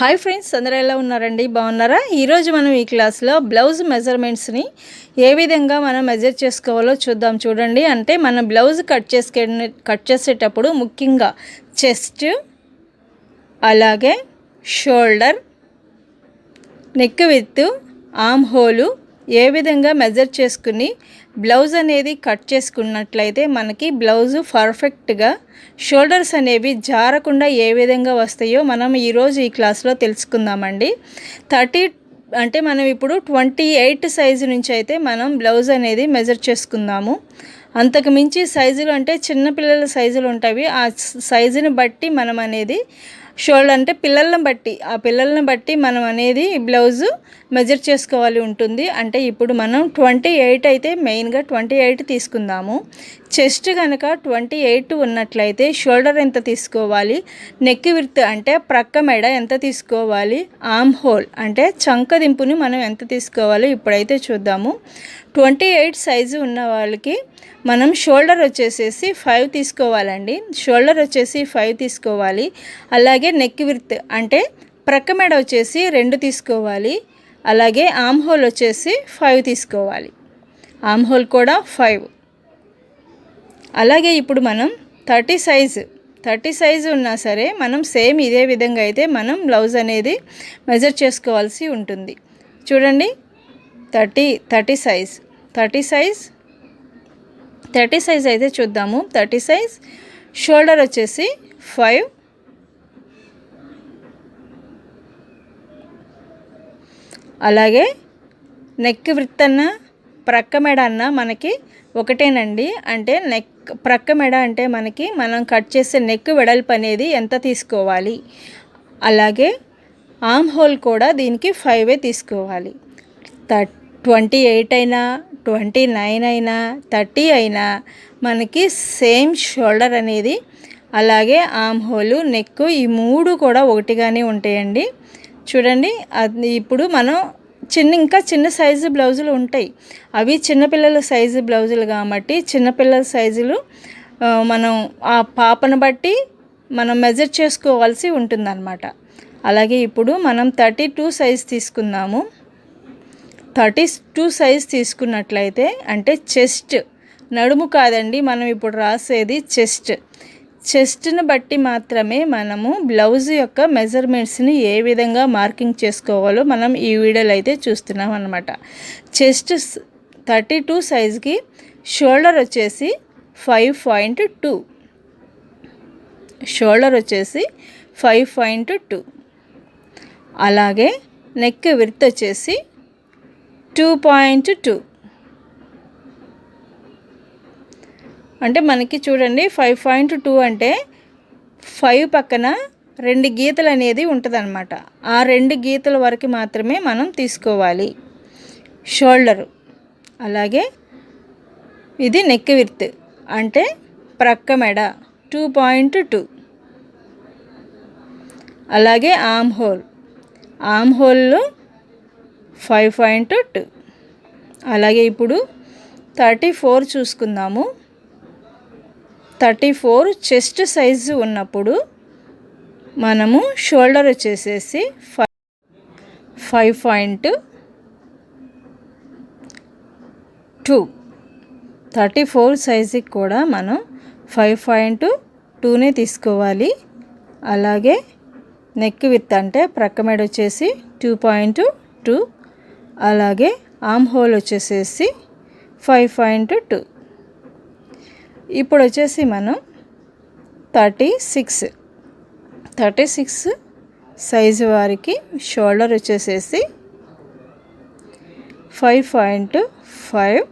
Hi friends అందరూ ఎలా ఉన్నారండి? బాగున్నారా? ఈరోజు మనం ఈ క్లాస్లో బ్లౌజ్ మెజర్మెంట్స్ని ఏ విధంగా మనం మెజర్ చేసుకోవాలో చూద్దాం. చూడండి అంటే మనం బ్లౌజ్ కట్ చేసుకే కట్ చేసేటప్పుడు ముఖ్యంగా చెస్ట్ అలాగే shoulder neck with arm hole ఏ విధంగా మెజర్ చేసుకుని బ్లౌజ్ అనేది కట్ చేసుకున్నట్లయితే మనకి బ్లౌజు పర్ఫెక్ట్గా షోల్డర్స్ అనేవి జారకుండా ఏ విధంగా వస్తాయో మనం ఈరోజు ఈ క్లాస్లో తెలుసుకుందామండి. థర్టీ అంటే మనం ఇప్పుడు ట్వంటీ ఎయిట్ సైజు నుంచి అయితే మనం బ్లౌజ్ అనేది మెజర్ చేసుకుందాము. అంతకు మించి సైజులు అంటే చిన్నపిల్లల సైజులు ఉంటాయి. ఆ సైజుని బట్టి మనం అనేది షోల్డర్ అంటే పిల్లలను బట్టి ఆ పిల్లలను బట్టి మనం అనేది బ్లౌజు మెజర్ చేసుకోవాలి ఉంటుంది. అంటే ఇప్పుడు మనం ట్వంటీ ఎయిట్ అయితే మెయిన్గా ట్వంటీ ఎయిట్ తీసుకుందాము. చెస్ట్ కనుక ట్వంటీ ఎయిట్ ఉన్నట్లయితే షోల్డర్ ఎంత తీసుకోవాలి? నెక్ విర్త్ అంటే ప్రక్క మెడ ఎంత తీసుకోవాలి? ఆమ్ హోల్ అంటే చంక దింపుని మనం ఎంత తీసుకోవాలి? ఇప్పుడైతే చూద్దాము. ట్వంటీ ఎయిట్ సైజు ఉన్న వాళ్ళకి మనం షోల్డర్ వచ్చేసేసి ఫైవ్ తీసుకోవాలండి. షోల్డర్ వచ్చేసి ఫైవ్ తీసుకోవాలి. అలాగే నెక్ విర్త్ అంటే ప్రక్క మెడ వచ్చేసి రెండు తీసుకోవాలి. అలాగే ఆమ్ హోల్ వచ్చేసి ఫైవ్ తీసుకోవాలి. ఆమ్ హోల్ కూడా ఫైవ్. అలాగే ఇప్పుడు మనం థర్టీ సైజు థర్టీ సైజు ఉన్నా సరే మనం సేమ్ ఇదే విధంగా అయితే మనం బ్లౌజ్ అనేది మెజర్ చేసుకోవాల్సి ఉంటుంది. చూడండి thirty thirty size thirty size thirty size అయితే చూద్దాము. థర్టీ సైజ్ షోల్డర్ వచ్చేసి ఫైవ్ అలాగే నెక్ వృత్తన్న ప్రక్క మెడ అన్న మనకి ఒకటేనండి. అంటే నెక్ ప్రక్క మెడ అంటే మనకి మనం కట్ చేసే నెక్ వెడల్పు అనేది ఎంత తీసుకోవాలి? అలాగే ఆమ్ హోల్ కూడా దీనికి ఫైవే తీసుకోవాలి. థర్ట్ ట్వంటీ ఎయిట్ అయినా ట్వంటీ నైన్ అయినా థర్టీ అయినా మనకి సేమ్ షోల్డర్ అనేది అలాగే ఆమ్ హోలు నెక్ ఈ మూడు కూడా ఒకటిగానే ఉంటాయండి. చూడండి అది ఇప్పుడు మనం చిన్న ఇంకా చిన్న సైజు బ్లౌజులు ఉంటాయి. అవి చిన్నపిల్లల సైజు బ్లౌజులు కాబట్టి చిన్నపిల్లల సైజులు మనం ఆ పాపను బట్టి మనం మెజర్ చేసుకోవాల్సి ఉంటుందన్నమాట. అలాగే ఇప్పుడు మనం థర్టీ టూ సైజ్ తీసుకుందాము. థర్టీ టూ సైజ్ తీసుకున్నట్లయితే అంటే చెస్ట్ నడుము కాదండి మనం ఇప్పుడు రాసేది చెస్ట్ చెస్ట్ని బట్టి మాత్రమే మనము బ్లౌజ్ యొక్క మెజర్మెంట్స్ని ఏ విధంగా మార్కింగ్ చేసుకోవాలో మనం ఈ వీడియోలో అయితే చూస్తున్నాం అనమాట చెస్ట్ థర్టీ టూ సైజ్కి షోల్డర్ వచ్చేసి ఫైవ్ పాయింట్ టూ. షోల్డర్ వచ్చేసి ఫైవ్ పాయింట్ టూ. అలాగే నెక్ విర్త్ వచ్చేసి టూ పాయింట్ టూ. అంటే మనకి చూడండి ఫైవ్ పాయింట్ టూ అంటే ఫైవ్ పక్కన రెండు గీతలు అనేది ఉంటుందన్నమాట. ఆ రెండు గీతల వరకు మాత్రమే మనం తీసుకోవాలి. షోల్డరు అలాగే ఇది నెక్ విర్త్ అంటే ప్రక్క మెడ టూ పాయింట్ టూ అలాగే ఆమ్ హోల్ ఆమ్ హోల్లో ఫైవ్ పాయింట్ టూ అలాగే ఇప్పుడు థర్టీ ఫోర్ చూసుకుందాము. థర్టీ ఫోర్ చెస్ట్ సైజు ఉన్నప్పుడు మనము షోల్డర్ వచ్చేసేసి five five point two. Thirty four సైజుకి కూడా మనం ఫైవ్ పాయింట్ టూనే తీసుకోవాలి. అలాగే నెక్ విత్ అంటే ప్రక్క మెడ వచ్చేసి టూ పాయింట్ టూ. అలాగే ఆమ్ హోల్ వచ్చేసేసి ఫైవ్ పాయింట్ టూ. ఇప్పుడు వచ్చేసి మనం thirty six. Thirty six size వారికి షోల్డర్ వచ్చేసేసి ఫైవ్ పాయింట్ ఫైవ్.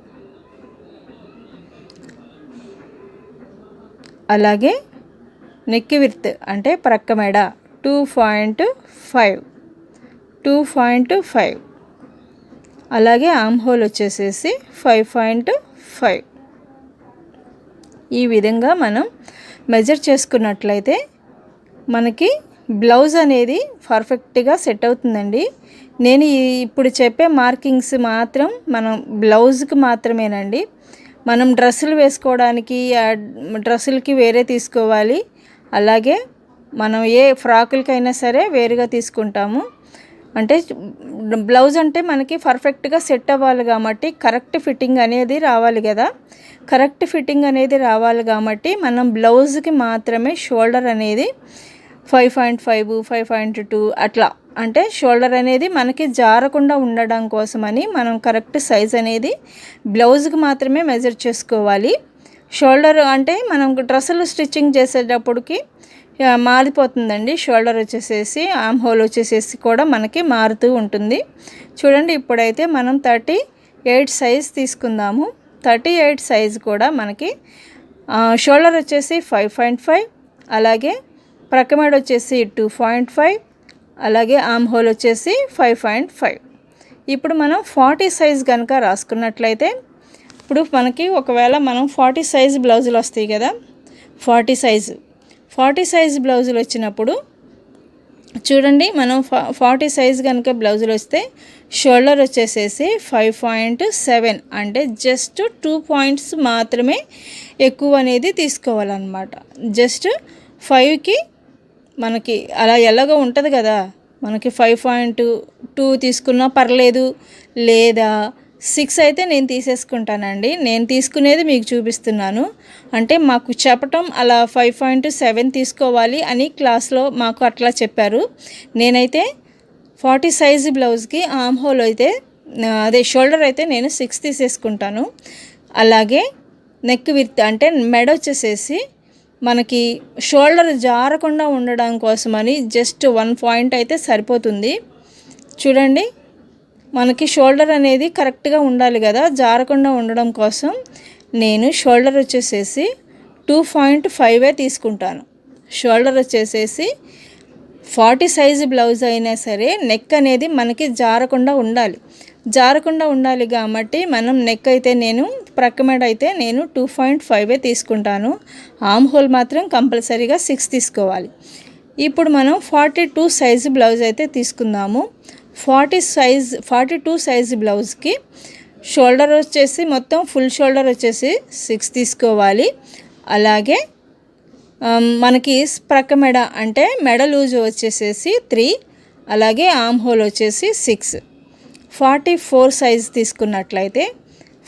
అలాగే నెక్ విర్త్ అంటే ప్రక్క మెడ two point five. Two point five. అలాగే ఆమ్ హోల్ వచ్చేసేసి ఫైవ్ పాయింట్ ఫైవ్. ఈ విధంగా మనం మెజర్ చేసుకున్నట్లయితే మనకి బ్లౌజ్ అనేది పర్ఫెక్ట్గా సెట్ అవుతుందండి. నేను ఇప్పుడు చెప్పే మార్కింగ్స్ మాత్రం మనం బ్లౌజ్కి మాత్రమేనండి. మనం డ్రెస్సులు వేసుకోవడానికి డ్రెస్సులకి వేరే తీసుకోవాలి. అలాగే మనం ఏ ఫ్రాకులకైనా సరే వేరుగా తీసుకుంటాము. అంటే బ్లౌజ్ అంటే మనకి పర్ఫెక్ట్గా సెట్ అవ్వాలి కాబట్టి కరెక్ట్ ఫిట్టింగ్ అనేది రావాలి కదా. కరెక్ట్ ఫిట్టింగ్ అనేది రావాలి కాబట్టి మనం బ్లౌజ్కి మాత్రమే షోల్డర్ అనేది five point five five point two అట్లా అంటే షోల్డర్ అనేది మనకి జారకుండా ఉండడం కోసమని మనం కరెక్ట్ సైజ్ అనేది బ్లౌజ్కి మాత్రమే మెజర్ చేసుకోవాలి. షోల్డర్ అంటే మనం డ్రెస్సులు స్టిచ్చింగ్ చేసేటప్పటికి మారిపోతుందండి. షోల్డర్ వచ్చేసేసి ఆమ్ హోల్ వచ్చేసేసి కూడా మనకి మారుతూ ఉంటుంది. చూడండి ఇప్పుడైతే మనం థర్టీ ఎయిట్ సైజ్ తీసుకుందాము. థర్టీ ఎయిట్ సైజ్ కూడా మనకి షోల్డర్ వచ్చేసి ఫైవ్ పాయింట్ ఫైవ్ అలాగే ప్రక్కమేడ వచ్చేసి టూ పాయింట్ ఫైవ్ అలాగే ఆమ్ హోల్ వచ్చేసి ఫైవ్ పాయింట్ ఫైవ్. ఇప్పుడు మనం ఫార్టీ సైజ్ కనుక రాసుకున్నట్లయితే ఇప్పుడు మనకి ఒకవేళ మనం ఫార్టీ సైజ్ బ్లౌజులు వస్తాయి కదా ఫార్టీ సైజు ఫార్టీ సైజ్ బ్లౌజులు వచ్చినప్పుడు చూడండి మనం ఫా ఫార్టీ సైజ్ కనుక బ్లౌజులు వస్తే షోల్డర్ వచ్చేసేసి ఫైవ్ పాయింట్ సెవెన్ అంటే జస్ట్ టూ పాయింట్స్ మాత్రమే ఎక్కువ అనేది తీసుకోవాలన్నమాట. జస్ట్ ఫైవ్కి మనకి అలా ఎలాగో ఉంటుంది కదా మనకి ఫైవ్ పాయింట్ టూ తీసుకున్నా పర్లేదు లేదా సిక్స్ అయితే నేను తీసేసుకుంటానండి. నేను తీసుకునేది మీకు చూపిస్తున్నాను. అంటే మాకు చెప్పటం అలా ఫైవ్ పాయింట్ సెవెన్ తీసుకోవాలి అని క్లాస్లో మాకు అట్లా చెప్పారు. నేనైతే ఫార్టీ సైజ్ బ్లౌజ్కి ఆమ్ హోల్ అయితే అదే షోల్డర్ అయితే నేను సిక్స్ తీసేసుకుంటాను. అలాగే నెక్ విత్ అంటే మెడ వచ్చేసేసి మనకి షోల్డర్ జారకుండా ఉండడం కోసమని జస్ట్ వన్ పాయింట్ అయితే సరిపోతుంది. చూడండి. మనకి షోల్డర్ అనేది కరెక్ట్గా ఉండాలి కదా జారకుండా ఉండడం కోసం నేను షోల్డర్ వచ్చేసేసి టూ పాయింట్ ఫైవే తీసుకుంటాను. షోల్డర్ వచ్చేసేసి ఫార్టీ సైజు బ్లౌజ్ అయినా సరే నెక్ అనేది మనకి జారకుండా ఉండాలి. జారకుండా ఉండాలి కాబట్టి మనం నెక్ అయితే నేను ప్రక్కమెడ అయితే నేను టూ పాయింట్ ఫైవే తీసుకుంటాను. ఆమ్ హోల్ మాత్రం కంపల్సరీగా సిక్స్ తీసుకోవాలి. ఇప్పుడు మనం ఫార్టీ టూ సైజు బ్లౌజ్ అయితే తీసుకుందాము. Forty size forty two size బ్లౌజ్కి షోల్డర్ వచ్చేసి మొత్తం ఫుల్ షోల్డర్ వచ్చేసి సిక్స్ తీసుకోవాలి. అలాగే మనకి ప్రక్క మెడ అంటే మెడ లూజ్ వచ్చేసేసి త్రీ అలాగే ఆమ్ హోల్ వచ్చేసి సిక్స్. ఫార్టీ ఫోర్ సైజ్ తీసుకున్నట్లయితే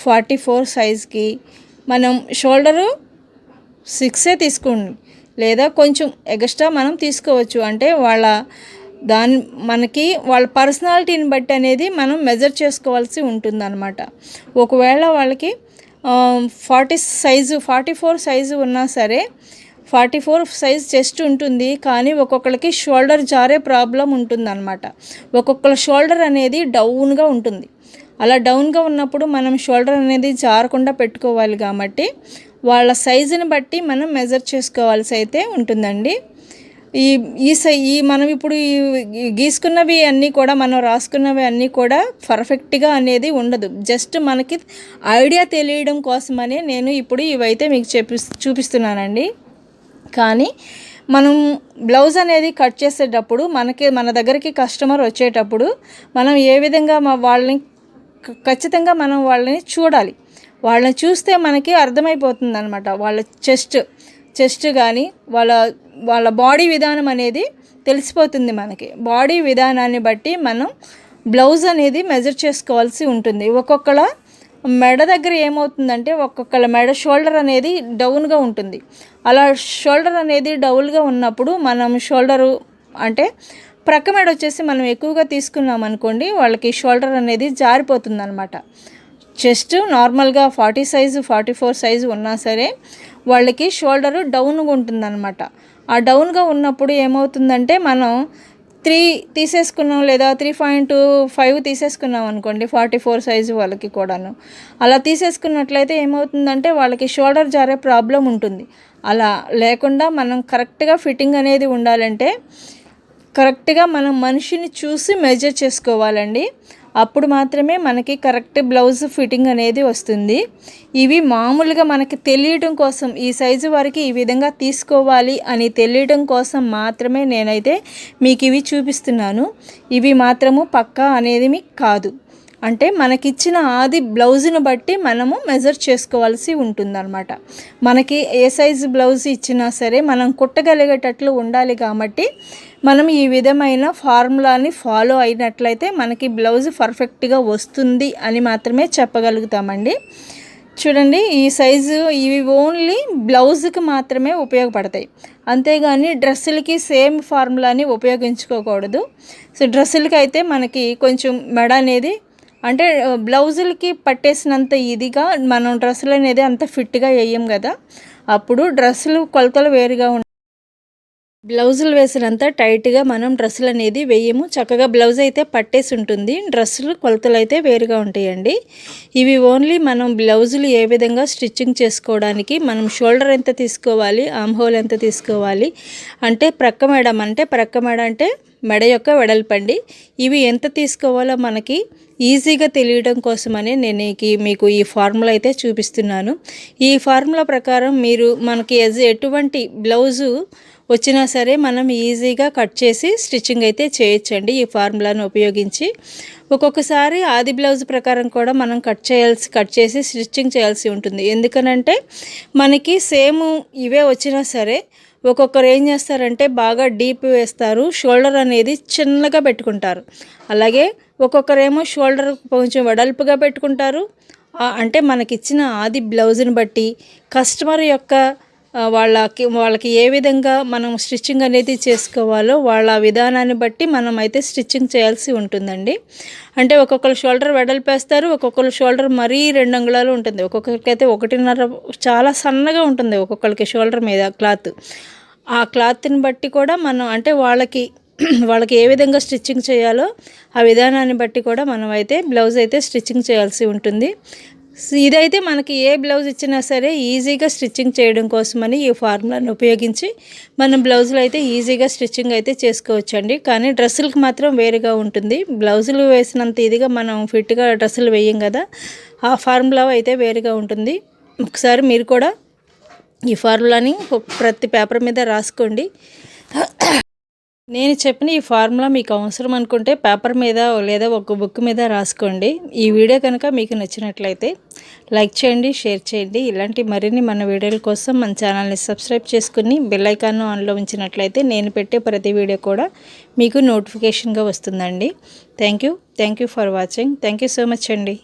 ఫార్టీ ఫోర్ సైజ్కి మనం షోల్డరు సిక్సే తీసుకోండి. లేదా కొంచెం ఎక్స్ట్రా మనం తీసుకోవచ్చు. అంటే వాళ్ళ దాని మనకి వాళ్ళ పర్సనాలిటీని బట్టి అనేది మనం మెజర్ చేసుకోవాల్సి ఉంటుందన్నమాట. ఒకవేళ వాళ్ళకి forty size forty four size ఉన్నా సరే ఫార్టీ ఫోర్ సైజ్ చెస్ట్ ఉంటుంది కానీ ఒక్కొక్కరికి షోల్డర్ జారే ప్రాబ్లం ఉంటుందన్నమాట. ఒక్కొక్కళ్ళ షోల్డర్ అనేది డౌన్గా ఉంటుంది. అలా డౌన్గా ఉన్నప్పుడు మనం షోల్డర్ అనేది జారకుండా పెట్టుకోవాలి కాబట్టి వాళ్ళ సైజుని బట్టి మనం మెజర్ చేసుకోవాల్సి అయితే ఉంటుందండి. ఈ ఈ సై ఈ మనం ఇప్పుడు ఈ గీసుకున్నవి అన్నీ కూడా మనం రాసుకున్నవి అన్నీ కూడా పర్ఫెక్ట్గా అనేది ఉండదు. జస్ట్ మనకి ఐడియా తెలియడం కోసమనే నేను ఇప్పుడు ఇవైతే మీకు చెప్పి చూపిస్తున్నానండి. కానీ మనం బ్లౌజ్ అనేది కట్ చేసేటప్పుడు మనకి మన దగ్గరికి కస్టమర్ వచ్చేటప్పుడు మనం ఏ విధంగా మా వాళ్ళని ఖచ్చితంగా మనం వాళ్ళని చూడాలి. వాళ్ళని చూస్తే మనకి అర్థమైపోతుంది అనమాట వాళ్ళ చెస్ట్ చెస్ట్ కానీ వాళ్ళ వాళ్ళ బాడీ విధానం అనేది తెలిసిపోతుంది మనకి. బాడీ విధానాన్ని బట్టి మనం బ్లౌజ్ అనేది మెజర్ చేసుకోవాల్సి ఉంటుంది. ఒక్కొక్కల మెడ దగ్గర ఏమవుతుందంటే ఒక్కొక్కల మెడ షోల్డర్ అనేది డౌన్గా ఉంటుంది. అలా షోల్డర్ అనేది డౌన్గా ఉన్నప్పుడు మనం షోల్డరు అంటే ప్రక్క మెడ వచ్చేసి మనం ఎక్కువగా తీసుకున్నాం అనుకోండి వాళ్ళకి షోల్డర్ అనేది జారిపోతుంది అనమాట చెస్ట్ నార్మల్గా forty size forty four size ఉన్నా సరే వాళ్ళకి షోల్డరు డౌన్గా ఉంటుందన్నమాట. ఆ డౌన్గా ఉన్నప్పుడు ఏమవుతుందంటే మనం త్రీ తీసేసుకున్నాం లేదా త్రీ పాయింట్ ఫైవ్ తీసేసుకున్నాం అనుకోండి ఫార్టీ ఫోర్ సైజు వాళ్ళకి కూడాను. అలా తీసేసుకున్నట్లయితే ఏమవుతుందంటే వాళ్ళకి షోల్డర్ జారే ప్రాబ్లం ఉంటుంది. అలా లేకుండా మనం కరెక్ట్గా ఫిట్టింగ్ అనేది ఉండాలంటే కరెక్ట్గా మనం మనిషిని చూసి మెజర్ చేసుకోవాలండి. అప్పుడు మాత్రమే మనకి కరెక్ట్ బ్లౌజ్ ఫిట్టింగ్ అనేది వస్తుంది. ఇవి మామూలుగా మనకి తెలియటం కోసం ఈ సైజు వారికి ఈ విధంగా తీసుకోవాలి అని తెలియటం కోసం మాత్రమే నేనైతే మీకు ఇవి చూపిస్తున్నాను. ఇవి మాత్రము పక్కా అనేది మీకు కాదు. అంటే మనకిచ్చిన ఆది బ్లౌజ్ను బట్టి మనము మెజర్ చేసుకోవాల్సి ఉంటుందన్నమాట. మనకి ఏ సైజు బ్లౌజ్ ఇచ్చినా సరే మనం కుట్టగలిగేటట్లు ఉండాలి కాబట్టి మనం ఈ విధమైన ఫార్ములాని ఫాలో అయినట్లయితే మనకి బ్లౌజ్ పర్ఫెక్ట్గా వస్తుంది అని మాత్రమే చెప్పగలుగుతామండి. చూడండి ఈ సైజు ఇవి ఓన్లీ బ్లౌజ్కి మాత్రమే ఉపయోగపడతాయి. అంతేగాని డ్రెస్సులకి సేమ్ ఫార్ములాని ఉపయోగించుకోకూడదు. సో డ్రెస్సులకి అయితే మనకి కొంచెం మెడ అనేది అంటే బ్లౌజులకి పట్టేసినంత ఇదిగా మనం డ్రెస్సులు అనేది అంత ఫిట్గా వేయం కదా. అప్పుడు డ్రెస్సులు కొలతలు వేరుగా ఉంటాయి బ్లౌజులు వేసినంత టైట్గా మనం డ్రెస్సులు అనేది వేయము. చక్కగా బ్లౌజ్ అయితే పట్టేసి ఉంటుంది. డ్రెస్సులు కొలతలు అయితే వేరుగా ఉంటాయండి. ఇవి ఓన్లీ మనం బ్లౌజులు ఏ విధంగా స్టిచ్చింగ్ చేసుకోవడానికి మనం షోల్డర్ ఎంత తీసుకోవాలి ఆమ్ హోల్ ఎంత తీసుకోవాలి అంటే ప్రక్క మేడం అంటే ప్రక్క మేడ అంటే మెడ యొక్క వెడల్పండి. ఇవి ఎంత తీసుకోవాలో మనకి ఈజీగా తెలియడం కోసమని నేను మీకు ఈ ఫార్ములా అయితే చూపిస్తున్నాను. ఈ ఫార్ములా ప్రకారం మీరు మనకి ఎటువంటి బ్లౌజు వచ్చినా సరే మనం ఈజీగా కట్ చేసి స్టిచ్చింగ్ అయితే చేయొచ్చండి ఈ ఫార్ములాను ఉపయోగించి. ఒక్కొక్కసారి ఆది బ్లౌజ్ ప్రకారం కూడా మనం కట్ చేయాల్సి కట్ చేసి స్టిచ్చింగ్ చేయాల్సి ఉంటుంది. ఎందుకనంటే మనకి సేమ్ ఇవే వచ్చినా సరే ఒక్కొక్కరు ఏం చేస్తారంటే బాగా డీప్ వేస్తారు. షోల్డర్ అనేది చిన్నగా పెట్టుకుంటారు. అలాగే ఒక్కొక్కరేమో షోల్డర్ కొంచెం వెడల్పుగా పెట్టుకుంటారు. అంటే మనకిచ్చిన ఆది బ్లౌజ్ని బట్టి కస్టమర్ యొక్క వాళ్ళకి వాళ్ళకి ఏ విధంగా మనం స్టిచ్చింగ్ అనేది చేసుకోవాలో వాళ్ళ విధానాన్ని బట్టి మనం అయితే స్టిచ్చింగ్ చేయాల్సి ఉంటుందండి. అంటే ఒక్కొక్కరు షోల్డర్ వెడల్పేస్తారు ఒక్కొక్కరు షోల్డర్ మరీ రెండు అంగుళాలు ఉంటుంది. ఒక్కొక్కరికి అయితే ఒకటిన్నర చాలా సన్నగా ఉంటుంది ఒక్కొక్కరికి షోల్డర్ మీద క్లాత్. ఆ క్లాత్ని బట్టి కూడా మనం అంటే వాళ్ళకి వాళ్ళకి ఏ విధంగా స్టిచ్చింగ్ చేయాలో ఆ విధానాన్ని బట్టి కూడా మనం అయితే బ్లౌజ్ అయితే స్టిచ్చింగ్ చేయాల్సి ఉంటుంది. ఇదైతే మనకి ఏ బ్లౌజ్ ఇచ్చినా సరే ఈజీగా స్టిచ్చింగ్ చేయడం కోసమని ఈ ఫార్ములాను ఉపయోగించి మనం బ్లౌజులు అయితే ఈజీగా స్టిచ్చింగ్ అయితే చేసుకోవచ్చండి. కానీ డ్రెస్సులకు మాత్రం వేరుగా ఉంటుంది. బ్లౌజులు వేసినంత ఇదిగా మనం ఫిట్గా డ్రెస్సులు వేయం కదా ఆ ఫార్ములా అయితే వేరుగా ఉంటుంది. ఒకసారి మీరు కూడా ఈ ఫార్ములాని ప్రతి పేపర్ మీద రాసుకోండి. నేను చెప్పిన ఈ ఫార్ములా మీకు అవసరం అనుకుంటే పేపర్ మీద లేదా ఒక బుక్ మీద రాసుకోండి. ఈ వీడియో కనుక మీకు నచ్చినట్లయితే లైక్ చేయండి షేర్ చేయండి. ఇలాంటి మరిన్ని మన వీడియోల కోసం మన ఛానల్ని సబ్స్క్రైబ్ చేసుకుని బెల్లైకాన్ను ఆన్లో ఉంచినట్లయితే నేను పెట్టే ప్రతి వీడియో కూడా మీకు నోటిఫికేషన్గా వస్తుందండి. Thank you. Thank you for watching. Thank you so much అండి.